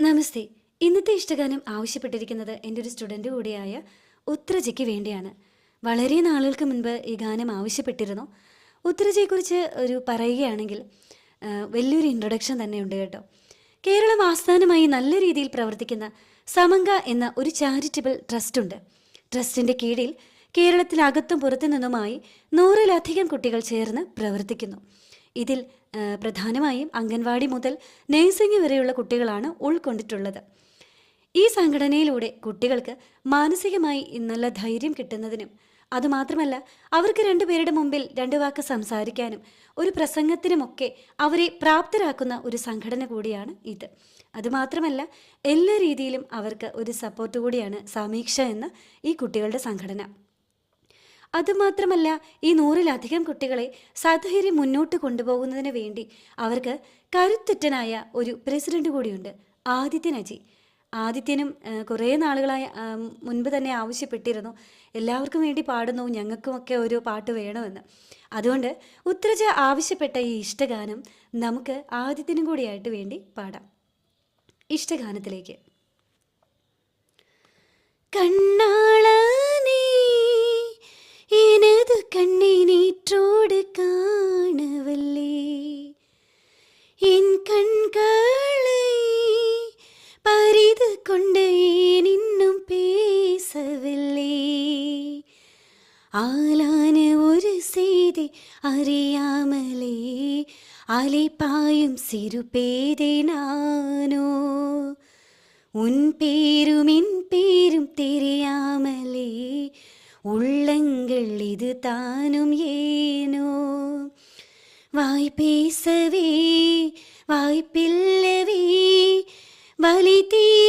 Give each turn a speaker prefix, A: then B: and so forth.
A: നമസ്തേ. ഇന്നത്തെ ഇഷ്ടഗാനം ആവശ്യപ്പെട്ടിരിക്കുന്നത് എന്റെ ഒരു സ്റ്റുഡന്റ് കൂടിയായ ഉത്രജയ്ക്ക് വേണ്ടിയാണ്. വളരെ നാളുകൾക്ക് മുൻപ് ഈ ഗാനം ആവശ്യപ്പെട്ടിരുന്നു. ഉത്രജയെക്കുറിച്ച് ഒരു പറയുകയാണെങ്കിൽ വലിയൊരു ഇൻട്രൊഡക്ഷൻ തന്നെയുണ്ട് കേട്ടോ. കേരളം ആസ്ഥാനമായി നല്ല രീതിയിൽ പ്രവർത്തിക്കുന്ന സമങ്ക എന്ന ഒരു ചാരിറ്റബിൾ ട്രസ്റ്റ് ഉണ്ട്. ട്രസ്റ്റിന്റെ കീഴിൽ കേരളത്തിലകത്തും പുറത്തു നിന്നുമായി നൂറിലധികം കുട്ടികൾ ചേർന്ന് പ്രവർത്തിക്കുന്നു. ഇതിൽ പ്രധാനമായും അംഗൻവാടി മുതൽ നഴ്സിംഗ് വരെയുള്ള കുട്ടികളാണ് ഉൾക്കൊണ്ടിട്ടുള്ളത്. ഈ സംഘടനയിലൂടെ കുട്ടികൾക്ക് മാനസികമായി നല്ല ധൈര്യം കിട്ടുന്നതിനും അതുമാത്രമല്ല അവർക്ക് രണ്ടുപേരുടെ മുമ്പിൽ രണ്ടു വാക്ക് സംസാരിക്കാനും ഒരു പ്രസംഗത്തിനുമൊക്കെ അവരെ പ്രാപ്തരാക്കുന്ന ഒരു സംഘടന കൂടിയാണ് ഇത്. അതുമാത്രമല്ല എല്ലാ രീതിയിലും അവർക്ക് ഒരു സപ്പോർട്ട് കൂടിയാണ് സമീക്ഷ എന്ന ഈ കുട്ടികളുടെ സംഘടന. അതുമാത്രമല്ല ഈ നൂറിലധികം കുട്ടികളെ സധൈര്യം മുന്നോട്ട് കൊണ്ടുപോകുന്നതിന് വേണ്ടി അവർക്ക് കരുത്തുറ്റനായ ഒരു പ്രസിഡന്റ് കൂടിയുണ്ട് ആദിത്യൻ അജി ആദിത്യനും കുറേ നാളുകളായി മുൻപ് തന്നെ ആവശ്യപ്പെട്ടിരുന്നു. എല്ലാവർക്കും വേണ്ടി പാടുന്നു ഞങ്ങൾക്കുമൊക്കെ ഒരു പാട്ട് വേണമെന്ന്. അതുകൊണ്ട് ഉത്രജ ആവശ്യപ്പെട്ട ഈ ഇഷ്ടഗാനം നമുക്ക് ആദിത്യനും കൂടിയായിട്ട് വേണ്ടി പാടാം. ഇഷ്ടഗാനത്തിലേക്ക്. കണ്ണാള ஆளான ஒரு செய்தி அறியாமலே அலைப்பாயும் சிறு பேதை நானோ. உன் பேரும் என் பேரும் தெரியாமலே உள்ளங்கள் இது தானும் ஏனோ. வாய் பேசவே வாய்ப்பில்லவே வலி தீ